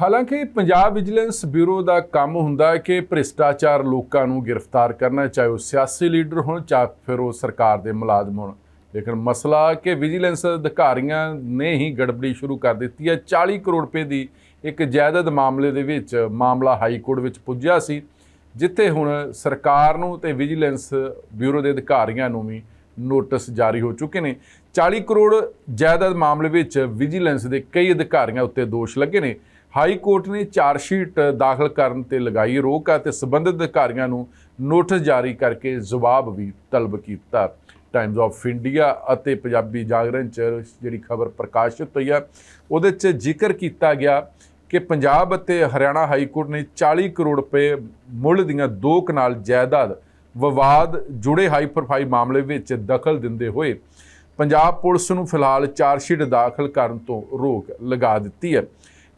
ਹਾਲਾਂਕਿ Punjab vigilance bureau ਦਾ ਕੰਮ ਹੁੰਦਾ ਹੈ ਕਿ ਭ੍ਰਿਸ਼ਟਾਚਾਰ ਲੋਕਾਂ ਨੂੰ ਗ੍ਰਿਫਤਾਰ ਕਰਨਾ ਚਾਹੇ ਉਹ ਸਿਆਸੀ ਲੀਡਰ ਹੋਣ, ਚਾਹੇ ਫਿਰ ਉਹ ਸਰਕਾਰ ਦੇ ਮੁਲਾਜ਼ਮ ਹੋਣ। ਲੇਕਿਨ ਮਸਲਾ ਕਿ ਵਿਜੀਲੈਂਸ ਅਧਿਕਾਰੀਆਂ ਨੇ ਹੀ ਗੜਬੜੀ ਸ਼ੁਰੂ ਕਰ ਦਿੱਤੀ ਹੈ। 40 ਕਰੋੜ ਰੁਪਏ ਦੀ ਇੱਕ ਜਾਇਦਾਦ ਮਾਮਲੇ ਦੇ ਵਿੱਚ ਮਾਮਲਾ ਹਾਈ ਕੋਰਟ ਵਿੱਚ ਪੁੱਜਿਆ ਸੀ, ਜਿੱਥੇ ਹੁਣ ਸਰਕਾਰ ਨੂੰ ਤੇ ਵਿਜੀਲੈਂਸ ਬਿਊਰੋ ਦੇ ਅਧਿਕਾਰੀਆਂ ਨੂੰ ਵੀ ਨੋਟਿਸ ਜਾਰੀ ਹੋ ਚੁੱਕੇ ਨੇ। 40 ਕਰੋੜ ਜਾਇਦਾਦ ਮਾਮਲੇ ਵਿੱਚ ਵਿਜੀਲੈਂਸ ਦੇ ਕਈ ਅਧਿਕਾਰੀਆਂ ਉੱਤੇ ਦੋਸ਼ ਲੱਗੇ ਨੇ। ਹਾਈ ਕੋਰਟ ਨੇ ਚਾਰਜ ਸ਼ੀਟ ਦਾਖਲ ਕਰਨ ਤੇ ਲਗਾਈ ਰੋਕ ਅਤੇ ਸਬੰਧਿਤ ਅਧਿਕਾਰੀਆਂ ਨੂੰ ਨੋਟਿਸ ਜਾਰੀ ਕਰਕੇ ਜਵਾਬ ਵੀ ਤਲਬ ਕੀਤਾ। ਟਾਈਮਜ਼ ਆਫ ਇੰਡੀਆ ਅਤੇ ਪੰਜਾਬੀ ਜਾਗਰਣ ਚ ਜਿਹੜੀ ਖਬਰ ਪ੍ਰਕਾਸ਼ਿਤ ਹੋਈ ਆ, ਉਹਦੇ ਚ ਜ਼ਿਕਰ ਕੀਤਾ ਗਿਆ ਕਿ ਪੰਜਾਬ ਅਤੇ ਹਰਿਆਣਾ ਹਾਈ ਕੋਰਟ ਨੇ 40 ਕਰੋੜ ਰੁਪਏ ਮੁੱਲ ਦੀਆਂ ਦੋ ਕਨਾਲ ਜਾਇਦਾਦ ਵਿਵਾਦ ਜੁੜੇ ਹਾਈ ਪ੍ਰੋਫਾਈਲ ਮਾਮਲੇ ਵਿੱਚ ਦਖਲ ਦਿੰਦੇ ਹੋਏ ਪੰਜਾਬ ਪੁਲਿਸ ਨੂੰ ਫਿਲਹਾਲ ਚਾਰਜਸ਼ੀਟ ਦਾਖਲ ਕਰਨ ਤੋਂ ਰੋਕ ਲਗਾ ਦਿੱਤੀ ਹੈ।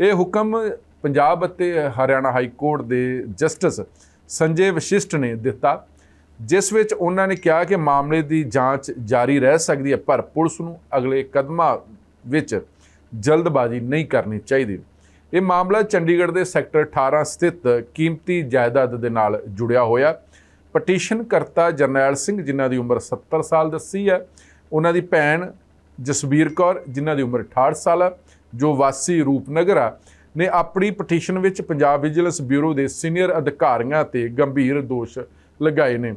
ਇਹ ਹੁਕਮ ਪੰਜਾਬ ਅਤੇ ਹਰਿਆਣਾ ਹਾਈ ਕੋਰਟ ਦੇ ਜਸਟਿਸ ਸੰਜੇ ਵਸ਼ਿਸ਼ਟ ਨੇ ਦਿੱਤਾ, ਜਿਸ ਵਿੱਚ ਉਹਨਾਂ ਨੇ ਕਿਹਾ ਕਿ ਮਾਮਲੇ ਦੀ ਜਾਂਚ ਜਾਰੀ ਰਹਿ ਸਕਦੀ ਹੈ, ਪਰ ਪੁਲਿਸ ਨੂੰ ਅਗਲੇ ਕਦਮਾਂ ਵਿੱਚ ਜਲਦਬਾਜ਼ੀ ਨਹੀਂ ਕਰਨੀ ਚਾਹੀਦੀ। ਇਹ ਮਾਮਲਾ ਚੰਡੀਗੜ੍ਹ ਦੇ ਸੈਕਟਰ 18 ਸਥਿਤ ਕੀਮਤੀ ਜਾਇਦਾਦ ਦੇ ਨਾਲ ਜੁੜਿਆ ਹੋਇਆ। ਪਟੀਸ਼ਨ ਕਰਤਾ ਜਰਨੈਲ ਸਿੰਘ, ਜਿਨ੍ਹਾਂ ਦੀ ਉਮਰ 70 ਸਾਲ ਦੱਸੀ ਹੈ, ਉਹਨਾਂ ਦੀ ਭੈਣ ਜਸਬੀਰ ਕੌਰ, ਜਿਨ੍ਹਾਂ ਦੀ ਉਮਰ 68 ਸਾਲ ਹੈ ਜੋ ਵਾਸੀ ਰੂਪਨਗਰਾ ਨੇ ਆਪਣੀ ਪਟੀਸ਼ਨ ਵਿੱਚ ਪੰਜਾਬ ਵਿਜੀਲੈਂਸ ਬਿਊਰੋ ਦੇ ਸੀਨੀਅਰ ਅਧਿਕਾਰੀਆਂ ਤੇ ਗੰਭੀਰ ਦੋਸ਼ ਲਗਾਏ ਨੇ।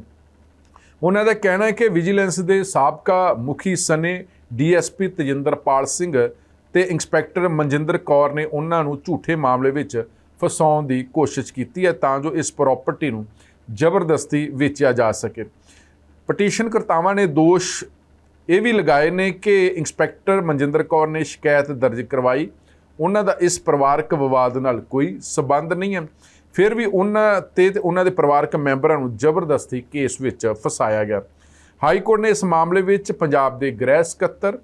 ਉਹਨਾਂ ਦਾ ਕਹਿਣਾ ਹੈ ਕਿ ਵਿਜੀਲੈਂਸ ਦੇ ਸਾਬਕਾ ਮੁਖੀ ਸਨੇ ਡੀਐਸਪੀ ਤਜਿੰਦਰਪਾਲ ਸਿੰਘ ਤੇ ਇੰਸਪੈਕਟਰ ਮਨਜਿੰਦਰ ਕੌਰ ਨੇ ਉਹਨਾਂ ਨੂੰ ਝੂਠੇ ਮਾਮਲੇ ਵਿੱਚ ਫਸਾਉਣ ਦੀ ਕੋਸ਼ਿਸ਼ ਕੀਤੀ ਹੈ ਤਾਂ ਜੋ ਇਸ ਪ੍ਰਾਪਰਟੀ ਨੂੰ ਜ਼ਬਰਦਸਤੀ ਵੇਚਿਆ ਜਾ ਸਕੇ। ਪਟੀਸ਼ਨ ਕਰਤਾਵਾਂ ਨੇ ਦੋਸ਼ ਇਹ ਵੀ ਲਗਾਏ ਨੇ ਕਿ ਇੰਸਪੈਕਟਰ ਮਨਜਿੰਦਰ ਕੌਰ ਨੇ ਸ਼ਿਕਾਇਤ ਦਰਜ ਕਰਵਾਈ। ਉਹਨਾਂ ਦਾ ਇਸ ਪਰਿਵਾਰਕ ਵਿਵਾਦ ਨਾਲ ਕੋਈ ਸਬੰਧ ਨਹੀਂ ਹੈ। ਫਿਰ ਵੀ ਉਹਨਾਂ ਤੇ ਤੇ ਉਹਨਾਂ ਦੇ ਪਰਿਵਾਰਕ ਮੈਂਬਰਾਂ ਨੂੰ ਜ਼ਬਰਦਸਤੀ ਕੇਸ ਵਿੱਚ ਫਸਾਇਆ ਗਿਆ। ਹਾਈ ਕੋਰਟ ਨੇ ਇਸ ਮਾਮਲੇ ਵਿੱਚ ਪੰਜਾਬ ਦੇ ਗ੍ਰਹਿ ਸਕੱਤਰ,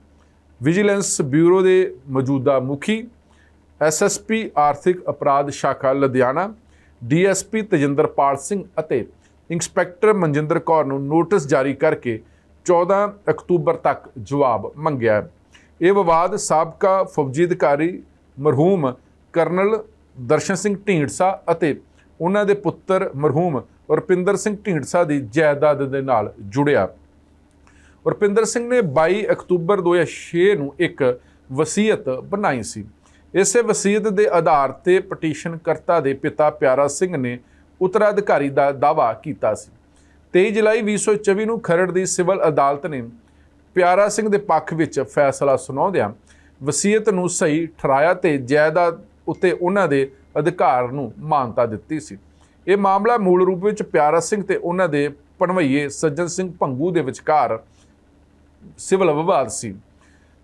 ਵਿਜੀਲੈਂਸ ਬਿਊਰੋ ਦੇ ਮੌਜੂਦਾ ਮੁਖੀ ਐਸਐਸਪੀ ਆਰਥਿਕ ਅਪਰਾਧ ਸ਼ਾਖਾ ਲੁਧਿਆਣਾ ਡੀਐਸਪੀ ਤਜਿੰਦਰਪਾਲ ਸਿੰਘ ਅਤੇ ਇੰਸਪੈਕਟਰ ਮਨਜਿੰਦਰ ਕੌਰ ਨੂੰ ਨੋਟਿਸ ਜਾਰੀ ਕਰਕੇ 14 ਅਕਤੂਬਰ ਤੱਕ ਜਵਾਬ ਮੰਗਿਆ। ਇਹ ਵਿਵਾਦ ਸਾਬਕਾ ਫੌਜੀ ਅਧਿਕਾਰੀ ਮਰਹੂਮ ਕਰਨਲ ਦਰਸ਼ਨ ਸਿੰਘ ਢੀਂਡਸਾ ਅਤੇ ਉਹਨਾਂ ਦੇ ਪੁੱਤਰ ਮਰਹੂਮ ਰੁਪਿੰਦਰ ਸਿੰਘ ਢੀਂਡਸਾ ਦੀ ਜਾਇਦਾਦ ਦੇ ਨਾਲ ਜੁੜਿਆ। ਰੁਪਿੰਦਰ ਸਿੰਘ ਨੇ 22 ਅਕਤੂਬਰ 2006 ਨੂੰ ਇੱਕ ਵਸੀਅਤ ਬਣਾਈ ਸੀ। ਇਸੇ ਵਸੀਅਤ ਦੇ ਆਧਾਰ ਤੇ ਪਟੀਸ਼ਨ ਕਰਤਾ ਦੇ ਪਿਤਾ ਪਿਆਰਾ ਸਿੰਘ ਨੇ ਉੱਤਰਾਧਿਕਾਰੀ ਦਾ ਦਾਅਵਾ ਕੀਤਾ ਸੀ। 23 ਜੁਲਾਈ 2024 ਨੂੰ ਖਰੜ ਦੀ ਸਿਵਲ ਅਦਾਲਤ ਨੇ ਪਿਆਰਾ ਸਿੰਘ ਦੇ ਪੱਖ ਵਿੱਚ ਫੈਸਲਾ ਸੁਣਾਉਂਦਿਆਂ ਵਸੀਅਤ ਨੂੰ ਸਹੀ ਠਹਿਰਾਇਆ ਤੇ ਜਾਇਦਾਦ ਉੱਤੇ ਉਹਨਾਂ ਦੇ ਅਧਿਕਾਰ ਨੂੰ ਮਾਨਤਾ ਦਿੱਤੀ ਸੀ। ਇਹ ਮਾਮਲਾ ਮੂਲ ਰੂਪ ਵਿੱਚ ਪਿਆਰਾ ਸਿੰਘ ਤੇ ਉਹਨਾਂ ਦੇ ਪਣਵਈਏ ਸੱਜਣ ਸਿੰਘ ਭੰਗੂ ਦੇ ਵਿਚਕਾਰ ਸਿਵਲ ਵਿਵਾਦ ਸੀ।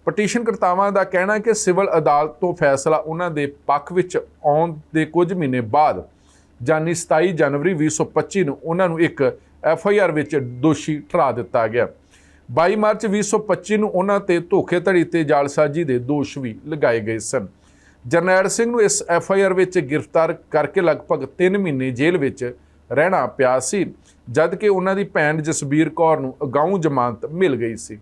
ਪਟੀਸ਼ਨ ਕਰਤਾਵਾਂ ਦਾ ਕਹਿਣਾ ਕਿ ਸਿਵਲ ਅਦਾਲਤ ਤੋਂ ਫੈਸਲਾ ਉਹਨਾਂ ਦੇ ਪੱਖ ਵਿੱਚ ਆਉਣ ਦੇ ਕੁਝ ਮਹੀਨੇ ਬਾਅਦ ਜਾਨੀ 27 ਜਨਵਰੀ 2025 ਨੂੰ ਉਹਨਾਂ ਨੂੰ ਇੱਕ ਐਫ ਆਈ ਆਰ ਵਿੱਚ ਦੋਸ਼ੀ ਠਹਿਰਾ ਦਿੱਤਾ ਗਿਆ। 22 ਮਾਰਚ 2025 ਨੂੰ ਉਹਨਾਂ ਤੇ ਧੋਖੇਧੜੀ ਤੇ ਜਾਲਸਾਜ਼ੀ ਦੇ ਦੋਸ਼ ਵੀ ਲਗਾਏ ਗਏ ਸਨ। ਜਰਨੈਲ ਸਿੰਘ ਨੂੰ ਇਸ ਐਫ ਆਈ ਆਰ ਵਿੱਚ ਗ੍ਰਿਫਤਾਰ ਕਰਕੇ ਲਗਭਗ 3 ਮਹੀਨੇ ਜੇਲ੍ਹ ਵਿੱਚ ਰਹਿਣਾ ਪਿਆ ਸੀ ਜਦ ਕਿ ਉਹਨਾਂ ਦੀ ਭੈਣ ਜਸਬੀਰ ਕੌਰ ਨੂੰ ਅਗਾਊਂ ਜ਼ਮਾਨਤ ਮਿਲ ਗਈ ਸੀ।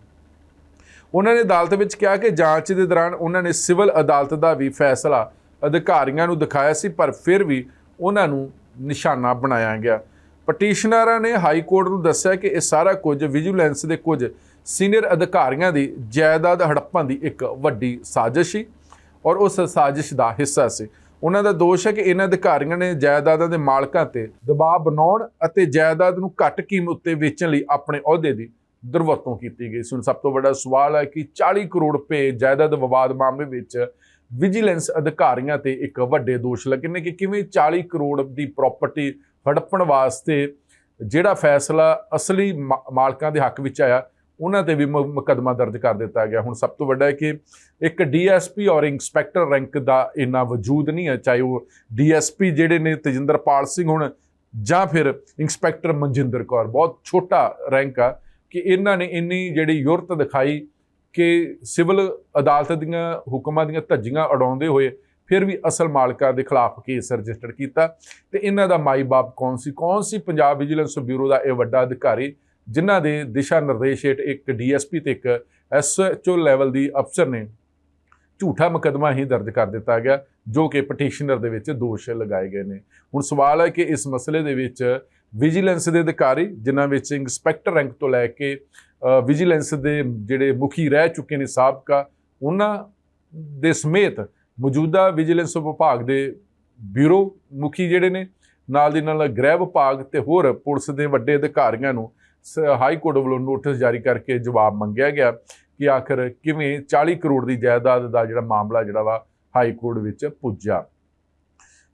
ਉਹਨਾਂ ਨੇ ਅਦਾਲਤ ਵਿੱਚ ਕਿਹਾ ਕਿ ਜਾਂਚ ਦੇ ਦੌਰਾਨ ਉਹਨਾਂ ਨੇ ਸਿਵਲ ਅਦਾਲਤ ਦਾ ਵੀ ਫੈਸਲਾ ਅਧਿਕਾਰੀਆਂ ਨੂੰ ਦਿਖਾਇਆ ਸੀ, ਪਰ ਫਿਰ ਵੀ ਉਹਨਾਂ ਨੂੰ ਨਿਸ਼ਾਨਾ ਬਣਾਇਆ ਗਿਆ। ਪਟੀਸ਼ਨਰਾਂ ਨੇ ਹਾਈ ਕੋਰਟ ਨੂੰ ਦੱਸਿਆ ਕਿ ਇਹ ਸਾਰਾ ਕੁਝ ਵਿਜੀਲੈਂਸ ਦੇ ਕੁਝ ਸੀਨੀਅਰ ਅਧਿਕਾਰੀਆਂ ਦੀ ਜਾਇਦਾਦ ਹੜੱਪਾਂ ਦੀ ਇੱਕ ਵੱਡੀ ਸਾਜ਼ਿਸ਼ ਸੀ ਔਰ ਉਸ ਸਾਜ਼ਿਸ਼ ਦਾ ਹਿੱਸਾ ਸੀ। ਉਹਨਾਂ ਦਾ ਦੋਸ਼ ਹੈ ਕਿ ਇਹਨਾਂ ਅਧਿਕਾਰੀਆਂ ਨੇ ਜਾਇਦਾਦਾਂ ਦੇ ਮਾਲਕਾਂ ਤੇ ਦਬਾਅ ਬਣਾਉਣ ਅਤੇ ਜਾਇਦਾਦ ਨੂੰ ਘੱਟ ਕੀਮਤ ਉੱਤੇ ਵੇਚਣ ਲਈ ਆਪਣੇ ਅਹੁਦੇ ਦੀ ਦੁਰਵਰਤੋਂ ਕੀਤੀ ਗਈ ਸੀ। ਹੁਣ ਸਭ ਤੋਂ ਵੱਡਾ ਸਵਾਲ ਹੈ ਕਿ 40 ਕਰੋੜ ਰੁਪਏ ਜਾਇਦਾਦ ਵਿਵਾਦ ਮਾਮਲੇ ਵਿੱਚ ਵਿਜੀਲੈਂਸ ਅਧਿਕਾਰੀਆਂ ਤੇ ਇੱਕ ਵੱਡੇ ਦੋਸ਼ ਲੱਗੇ ਨੇ ਕਿ ਕਿਵੇਂ 40 ਕਰੋੜ ਦੀ ਪ੍ਰਾਪਰਟੀ ਹੜੱਪਣ ਵਾਸਤੇ ਜਿਹੜਾ ਫੈਸਲਾ ਅਸਲੀ ਮਾ- ਮਾਲਕਾਂ ਦੇ ਹੱਕ ਵਿੱਚ ਆਇਆ, ਉਹਨਾਂ ਤੇ ਵੀ ਮ- ਮੁਕੱਦਮਾ ਦਰਜ ਕਰ ਦਿੱਤਾ ਗਿਆ। ਹੁਣ ਸਭ ਤੋਂ ਵੱਡਾ ਹੈ ਕਿ ਇੱਕ ਡੀਐਸਪੀ ਔਰ ਇੰਸਪੈਕਟਰ ਰੈਂਕ ਦਾ ਇੰਨਾ ਵਜੂਦ ਨਹੀਂ ਹੈ, ਚਾਹੇ ਉਹ ਡੀਐਸਪੀ ਜਿਹੜੇ ਨੇ ਤਜਿੰਦਰਪਾਲ ਸਿੰਘ ਹੁਣ ਜਾਂ ਫਿਰ ਇੰਸਪੈਕਟਰ ਮਨਜਿੰਦਰ ਕੌਰ। ਬਹੁਤ ਛੋਟਾ ਰੈਂਕ ਆ ਕਿ ਇਹਨਾਂ ਨੇ ਇੰਨੀ ਜਿਹੜੀ ਯੁਰਤ ਦਿਖਾਈ ਕਿ ਸਿਵਲ ਅਦਾਲਤ ਦੀਆਂ ਹੁਕਮਾਂ ਦੀਆਂ ਧੱਜੀਆਂ ਉਡਾਉਂਦੇ ਹੋਏ ਫਿਰ ਵੀ ਅਸਲ ਮਾਲਕਾਂ ਦੇ ਖਿਲਾਫ ਕੇਸ ਰਜਿਸਟਰ ਕੀਤਾ ਤੇ ਇਹਨਾਂ ਦਾ ਮਾਈ ਬਾਪ ਕੌਣ ਸੀ? ਕੌਣ ਸੀ ਪੰਜਾਬ ਵਿਜੀਲੈਂਸ ਬਿਊਰੋ ਦਾ ਇਹ ਵੱਡਾ ਅਧਿਕਾਰੀ ਜਿਨ੍ਹਾਂ ਦੇ ਦਿਸ਼ਾ ਨਿਰਦੇਸ਼ ਹੇਠ ਇੱਕ ਡੀਐਸਪੀ ਤੇ ਇੱਕ ਐਸਐਚਓ ਲੈਵਲ ਦੀ ਅਫਸਰ ਨੇ ਝੂਠਾ ਮੁਕੱਦਮਾ ਹੀ ਦਰਜ ਕਰ ਦਿੱਤਾ ਗਿਆ, ਜੋ ਕਿ ਪਟੀਸ਼ਨਰ ਦੇ ਵਿੱਚ ਦੋਸ਼ ਲਗਾਏ ਗਏ ਨੇ। ਹੁਣ ਸਵਾਲ ਹੈ ਕਿ ਇਸ ਮਸਲੇ ਦੇ ਵਿੱਚ ਵਿਜੀਲੈਂਸ ਦੇ ਅਧਿਕਾਰੀ, ਜਿਨ੍ਹਾਂ ਵਿੱਚ ਇੰਸਪੈਕਟਰ ਰੈਂਕ ਤੋਂ ਲੈ ਕੇ ਵਿਜੀਲੈਂਸ ਦੇ ਜਿਹੜੇ ਮੁਖੀ ਰਹਿ ਚੁੱਕੇ ਨੇ ਸਾਬਕਾ, ਉਹਨਾਂ ਦੇ ਸਮੇਤ ਮੌਜੂਦਾ ਵਿਜੀਲੈਂਸ ਵਿਭਾਗ ਦੇ ਬਿਊਰੋ ਮੁਖੀ ਜਿਹੜੇ ਨੇ, ਨਾਲ ਦੀ ਨਾਲ ਗ੍ਰਹਿ ਵਿਭਾਗ ਤੇ ਹੋਰ ਪੁਲਿਸ ਦੇ ਵੱਡੇ ਅਧਿਕਾਰੀਆਂ ਨੂੰ ਸ- ਹਾਈ ਕੋਰਟ ਵੱਲੋਂ ਨੋਟਿਸ ਜਾਰੀ ਕਰਕੇ ਜਵਾਬ ਮੰਗਿਆ ਗਿਆ ਕਿ ਆਖਰ ਕਿਵੇਂ 40 ਕਰੋੜ ਦੀ ਜਾਇਦਾਦ ਦਾ ਜਿਹੜਾ ਮਾਮਲਾ ਜਿਹੜਾ ਵਾ ਹਾਈ ਕੋਰਟ ਵਿੱਚ ਪੁੱਜਾ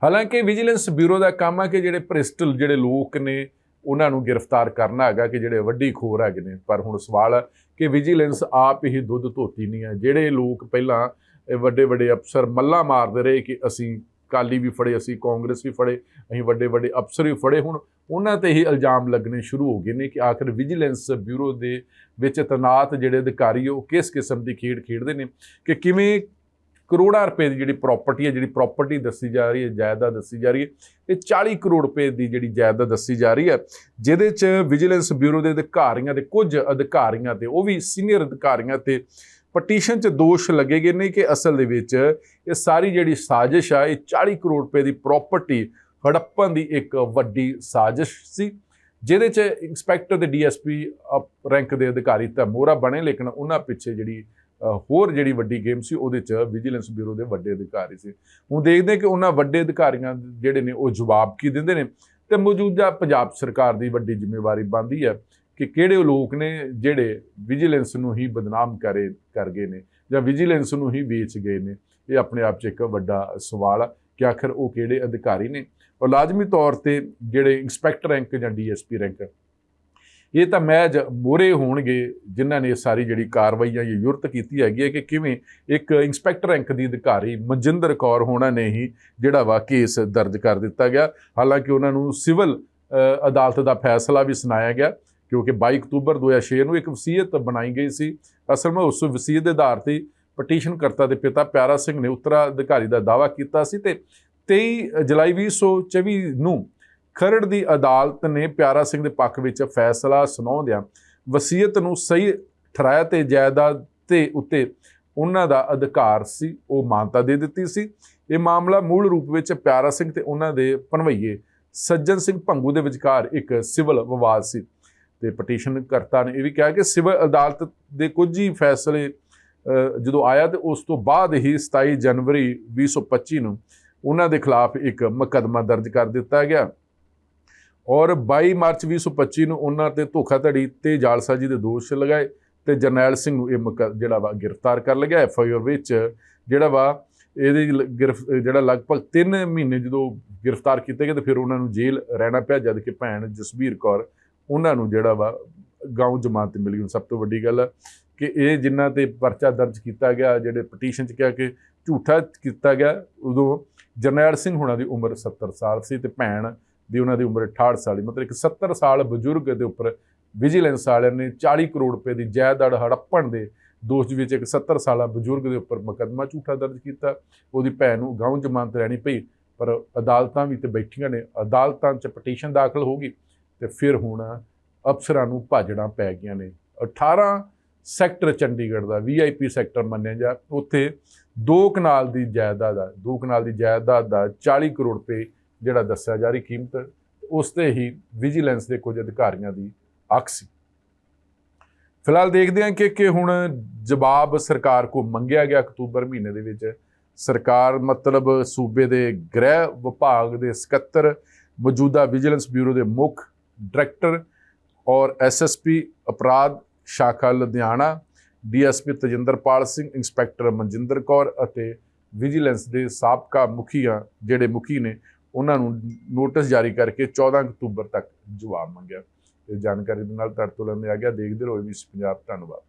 ਹਾਲਾਂਕਿ ਵਿਜੀਲੈਂਸ ਬਿਊਰੋ ਦਾ ਕੰਮ ਆ ਕਿ ਜਿਹੜੇ ਪ੍ਰਿਸਟਲ ਜਿਹੜੇ ਲੋਕ ਨੇ, ਉਹਨਾਂ ਨੂੰ ਗ੍ਰਿਫਤਾਰ ਕਰਨਾ ਹੈਗਾ ਕਿ ਜਿਹੜੇ ਵੱਡੀ ਖੋਰ ਹੈਗੇ ਨੇ। ਪਰ ਹੁਣ ਸਵਾਲ ਹੈ ਕਿ ਵਿਜੀਲੈਂਸ ਆਪ ਹੀ ਦੁੱਧ ਧੋਤੀ ਨਹੀਂ ਹੈ ਜਿਹੜੇ ਲੋਕ ਪਹਿਲਾਂ ਵੱਡੇ ਵੱਡੇ ਅਫਸਰ ਮੱਲਾ ਮਾਰਦੇ ਰਹੇ ਕਿ ਅਸੀਂ ਕਾਲੀ ਵੀ ਫੜੇ, ਅਸੀਂ ਕਾਂਗਰਸ ਵੀ ਫੜੇ, ਅਸੀਂ ਵੱਡੇ ਵੱਡੇ ਅਫਸਰ ਵੀ ਫੜੇ ਹੁਣ। ਉਹਨਾਂ ਤੇ ਹੀ ਇਲਜ਼ਾਮ ਲੱਗਣੇ ਸ਼ੁਰੂ ਹੋ ਗਏ ਨੇ ਕਿ ਆਖਰ ਵਿਜੀਲੈਂਸ ਬਿਊਰੋ ਦੇ ਵਿੱਚ ਤਨਾਤ ਜਿਹੜੇ ਅਧਿਕਾਰੀ ਉਹ ਕਿਸ ਕਿਸਮ ਦੀ ਖੇਡ ਖੇਡਦੇ ਨੇ ਕਿ ਕਿਵੇਂ ਕਰੋੜਾਂ ਰੁਪਏ ਦੀ ਜਿਹੜੀ ਪ੍ਰਾਪਰਟੀ ਹੈ ਜਿਹੜੀ ਪ੍ਰਾਪਰਟੀ ਦੱਸੀ ਜਾ ਰਹੀ ਹੈ, ਜਾਇਦਾਦ ਦੱਸੀ ਜਾ ਰਹੀ ਹੈ, ਇਹ 40 ਕਰੋੜ ਰੁਪਏ ਦੀ ਜਿਹੜੀ ਜਾਇਦਾਦ ਦੱਸੀ ਜਾ ਰਹੀ ਹੈ, ਜਿਹਦੇ 'ਚ ਵਿਜੀਲੈਂਸ ਬਿਊਰੋ ਦੇ ਅਧਿਕਾਰੀਆਂ ਤੇ ਕੁਝ ਅਧਿਕਾਰੀਆਂ ਤੇ, ਉਹ ਵੀ ਸੀਨੀਅਰ ਅਧਿਕਾਰੀਆਂ ਤੇ ਪਟੀਸ਼ਨ 'ਚ ਦੋਸ਼ ਲੱਗੇ ਗਏ ਨੇ ਕਿ ਅਸਲ ਦੇ ਵਿੱਚ ਇਹ ਸਾਰੀ ਜਿਹੜੀ ਸਾਜ਼ਿਸ਼ ਆ, ਇਹ 40 ਕਰੋੜ ਰੁਪਏ ਦੀ ਪ੍ਰਾਪਰਟੀ ਹੜੱਪਣ ਦੀ ਇੱਕ ਵੱਡੀ ਸਾਜ਼ਿਸ਼ ਸੀ, ਜਿਹਦੇ 'ਚ ਇੰਸਪੈਕਟਰ ਤੇ ਡੀਐਸਪੀ ਰੈਂਕ ਦੇ ਅਧਿਕਾਰੀ ਤਾਂ ਮੋਹਰਾ ਬਣੇ, ਲੇਕਿਨ ਉਹਨਾਂ ਪਿੱਛੇ ਜਿਹੜੀ ਹੋਰ ਜਿਹੜੀ ਵੱਡੀ ਗੇਮ ਸੀ, ਉਹਦੇ 'ਚ ਵਿਜੀਲੈਂਸ ਬਿਊਰੋ ਦੇ ਵੱਡੇ ਅਧਿਕਾਰੀ ਸੀ। ਹੁਣ ਦੇਖਦੇ ਕਿ ਉਹਨਾਂ ਵੱਡੇ ਅਧਿਕਾਰੀਆਂ ਜਿਹੜੇ ਨੇ ਉਹ ਜਵਾਬ ਕੀ ਦਿੰਦੇ ਨੇ। ਤੇ ਮੌਜੂਦਾ ਪੰਜਾਬ ਸਰਕਾਰ ਦੀ ਵੱਡੀ ਜ਼ਿੰਮੇਵਾਰੀ ਬਣਦੀ ਹੈ ਕਿ ਕਿਹੜੇ ਉਹ ਲੋਕ ਨੇ ਜਿਹੜੇ ਵਿਜੀਲੈਂਸ ਨੂੰ ਹੀ ਬਦਨਾਮ ਕਰੇ, ਕਰ ਗਏ ਨੇ ਜਾਂ ਵਿਜੀਲੈਂਸ ਨੂੰ ਹੀ ਵੇਚ ਗਏ ਨੇ? ਇਹ ਆਪਣੇ ਆਪ 'ਚ ਇੱਕ ਵੱਡਾ ਸਵਾਲ ਆ ਕਿ ਆਖਰ ਉਹ ਕਿਹੜੇ ਅਧਿਕਾਰੀ ਨੇ? ਔਰ ਲਾਜ਼ਮੀ ਤੌਰ ਤੇ ਜਿਹੜੇ ਇੰਸਪੈਕਟਰ ਰੈਂਕ ਜਾਂ ਡੀਐਸਪੀ ਰੈਂਕ, ਇਹ ਤਾਂ ਮਹਿਜ ਮੋਰੇ ਹੋਣਗੇ ਜਿਨ੍ਹਾਂ ਨੇ ਇਹ ਸਾਰੀ ਜਿਹੜੀ ਕਾਰਵਾਈ ਜਾਂ ਇਹ ਯੁਰਤ ਕੀਤੀ ਹੈਗੀ ਹੈ ਕਿ ਕਿਵੇਂ ਇੱਕ ਇੰਸਪੈਕਟਰ ਰੈਂਕ ਦੀ ਅਧਿਕਾਰੀ ਮਨਜਿੰਦਰ ਕੌਰ ਹੋਣਾ ਨੇ ਹੀ ਜਿਹੜਾ ਵਾ ਕੇਸ ਦਰਜ ਕਰ ਦਿੱਤਾ ਗਿਆ। ਹਾਲਾਂਕਿ ਉਹਨਾਂ ਨੂੰ ਸਿਵਲ ਅਦਾਲਤ ਦਾ ਫੈਸਲਾ ਵੀ ਸੁਣਾਇਆ ਗਿਆ। ਕਿਉਂਕਿ 22 ਅਕਤੂਬਰ 2006 ਨੂੰ ਇੱਕ ਵਸੀਅਤ ਬਣਾਈ ਗਈ ਸੀ। ਅਸਲ ਵਿੱਚ ਉਸ ਵਸੀਅਤ ਦੇ ਆਧਾਰ ਤੇ ਪਟੀਸ਼ਨ ਕਰਤਾ ਦੇ ਪਿਤਾ ਪਿਆਰਾ ਸਿੰਘ ਨੇ ਉੱਤਰਾਧਿਕਾਰੀ ਦਾ ਦਾਅਵਾ ਕੀਤਾ ਸੀ ਤੇ 23 ਜੁਲਾਈ 2024 ਨੂੰ ਖਰੜ ਦੀ ਅਦਾਲਤ ਨੇ ਪਿਆਰਾ ਸਿੰਘ ਦੇ ਪੱਖ ਵਿੱਚ ਫੈਸਲਾ ਸੁਣਾਉਂਦਿਆਂ ਵਸੀਅਤ ਨੂੰ ਸਹੀ ਠਹਿਰਾਇਆ ਤੇ ਜਾਇਦਾਦ ਤੇ ਉੱਤੇ ਉਹਨਾਂ ਦਾ ਅਧਿਕਾਰ ਸੀ, ਉਹ ਮਾਨਤਾ ਦੇ ਦਿੱਤੀ ਸੀ। ਇਹ ਮਾਮਲਾ ਮੂਲ ਰੂਪ ਵਿੱਚ ਪਿਆਰਾ ਸਿੰਘ ਤੇ ਉਹਨਾਂ ਦੇ ਭਣਵਈਏ ਸੱਜਣ ਸਿੰਘ ਭੰਗੂ ਦੇ ਵਿਚਕਾਰ ਇੱਕ ਸਿਵਲ ਵਿਵਾਦ ਸੀ। ਤੇ ਪਟੀਸ਼ਨ ਕਰਤਾ ਨੇ। ਇਹ ਵੀ ਕਿਹਾ ਕਿ ਸਿਵਲ ਅਦਾਲਤ ਦੇ ਕੁਝ ਹੀ ਫੈਸਲੇ ਜਦੋਂ ਆਇਆ ਤੇ ਉਸ ਤੋਂ ਬਾਅਦ ਹੀ 27 ਜਨਵਰੀ 2025 ਨੂੰ ਉਹਨਾਂ ਦੇ ਖਿਲਾਫ ਇੱਕ ਮੁਕੱਦਮਾ ਦਰਜ ਕਰ ਦਿੱਤਾ ਗਿਆ। ਔਰ 22 ਮਾਰਚ 2025 ਨੂੰ ਉਹਨਾਂ ਤੇ ਧੋਖਾਧੜੀ ਤੇ ਜਾਲਸਾਜ਼ੀ ਦੇ ਦੋਸ਼ ਲਗਾਏ ਤੇ ਜਰਨੈਲ ਸਿੰਘ ਨੂੰ ਇਹ ਮੁਕ- ਜਿਹੜਾ ਵਾ ਗ੍ਰਿਫਤਾਰ ਕਰ ਲਿਆ ਐਫ ਆਈ ਆਰ ਵਿੱਚ ਜਿਹੜਾ ਵਾ ਇਹਦੇ ਲ- ਜਿਹੜਾ ਲਗਭਗ 3 ਮਹੀਨੇ ਜਦੋਂ ਗ੍ਰਿਫਤਾਰ ਕੀਤੇ ਗਏ ਤੇ ਫਿਰ ਉਹਨਾਂ ਨੂੰ ਜੇਲ੍ਹ ਰਹਿਣਾ ਪਿਆ, ਜਦ ਕਿ ਭੈਣ ਜਸਬੀਰ ਕੌਰ ਉਹਨਾਂ ਨੂੰ ਜਿਹੜਾ ਵਾ ਗਾਉਂ ਜਮਾਤ ਤੇ ਮਿਲੀ ਸਭ ਤੋਂ ਵੱਡੀ ਗੱਲ ਹੈ ਕਿ ਇਹ ਜਿਨ੍ਹਾਂ ਤੇ ਪਰਚਾ ਦਰਜ ਕੀਤਾ ਗਿਆ, ਜਿਹੜੇ ਪਟੀਸ਼ਨ 'ਚ ਕਿਹਾ ਕਿ ਝੂਠਾ ਕੀਤਾ ਗਿਆ, ਉਦੋਂ ਜਰਨੈਲ ਸਿੰਘ ਹੁਣਾਂ ਦੀ ਉਮਰ 70 ਸਾਲ ਸੀ ਤੇ ਭੈਣ ਦੀ ਉਹਨਾਂ ਦੀ ਉਮਰ 68 ਸਾਲ ਮਤਲਬ ਇੱਕ 70 ਸਾਲ ਬਜ਼ੁਰਗ ਦੇ ਉੱਪਰ ਵਿਜੀਲੈਂਸ ਵਾਲਿਆਂ ਨੇ 40 ਕਰੋੜ ਰੁਪਏ ਦੀ ਜਾਇਦਾਦ ਹੜੱਪਣ ਦੇ ਦੋਸ਼ ਵਿੱਚ ਇੱਕ 70 ਸਾਲਾ ਬਜ਼ੁਰਗ ਦੇ ਉੱਪਰ ਮੁਕੱਦਮਾ ਝੂਠਾ ਦਰਜ ਕੀਤਾ। ਉਹਦੀ ਭੈਣ ਨੂੰ ਗਾਉਂ ਜ਼ਮਾਨਤ ਰਹਿਣੀ ਪਈ, ਪਰ ਅਦਾਲਤਾਂ ਵੀ ਤੇ ਬੈਠੀਆਂ ਨੇ। ਅਦਾਲਤਾਂ 'ਚ ਪਟੀਸ਼ਨ ਦਾਖਲ ਹੋ ਗਈ। ਤੇ ਫਿਰ ਹੁਣ ਅਫਸਰਾਂ ਨੂੰ ਭਾਜੜਾਂ ਪੈ ਗਈਆਂ ਨੇ। 18 ਸੈਕਟਰ ਚੰਡੀਗੜ੍ਹ ਦਾ ਵੀਆਈਪੀ ਸੈਕਟਰ ਮੰਨਿਆ ਜਾ, ਉੱਥੇ ਦੋ ਕਨਾਲ ਦੀ ਜਾਇਦਾਦ ਦਾ ਦੋ ਕਨਾਲ ਦੀ ਜਾਇਦਾਦ ਦਾ 40 ਕਰੋੜ ਰੁਪਏ ਜਿਹੜਾ ਦੱਸਿਆ ਜਾ ਰਹੀ ਕੀਮਤ, ਉਸ ਤੇ ਹੀ ਵਿਜੀਲੈਂਸ ਦੇ ਕੁਝ ਅਧਿਕਾਰੀਆਂ ਦੀ ਅੱਖ ਸੀ। ਫਿਲਹਾਲ ਦੇਖਦੇ ਹਾਂ ਕਿ ਕਿ ਹੁਣ ਜਵਾਬ ਸਰਕਾਰ ਕੋ ਮੰਗਿਆ ਗਿਆ ਅਕਤੂਬਰ ਮਹੀਨੇ ਦੇ ਵਿੱਚ। ਸਰਕਾਰ ਮਤਲਬ ਸੂਬੇ ਦੇ ਗ੍ਰਹਿ ਵਿਭਾਗ ਦੇ ਸਕੱਤਰ, ਮੌਜੂਦਾ ਵਿਜੀਲੈਂਸ ਬਿਊਰੋ ਦੇ ਮੁੱਖ ਡਾਇਰੈਕਟਰ ਔਰ ਐਸਐਸਪੀ ਅਪਰਾਧ ਸ਼ਾਖਾ ਲੁਧਿਆਣਾ ਡੀਐਸਪੀ ਤਜਿੰਦਰਪਾਲ ਸਿੰਘ, ਇੰਸਪੈਕਟਰ ਮਨਜਿੰਦਰ ਕੌਰ ਅਤੇ ਵਿਜੀਲੈਂਸ ਦੇ ਸਾਬਕਾ ਮੁਖੀਆਂ ਜਿਹੜੇ ਮੁਖੀ ਨੇ, ਉਹਨਾਂ ਨੂੰ ਨੋਟਿਸ ਜਾਰੀ ਕਰਕੇ 14 ਅਕਤੂਬਰ ਤੱਕ ਜਵਾਬ ਮੰਗਿਆ। ਇਹ ਜਾਣਕਾਰੀ ਦੇ ਨਾਲ ਤੁਹਾਡੇ ਤੋਂ ਲੈਂਦੇ ਆ ਗਿਆ। ਦੇਖਦੇ ਰਹੋ ਵੀ ਪੰਜਾਬ ਧੰਨਵਾਦ।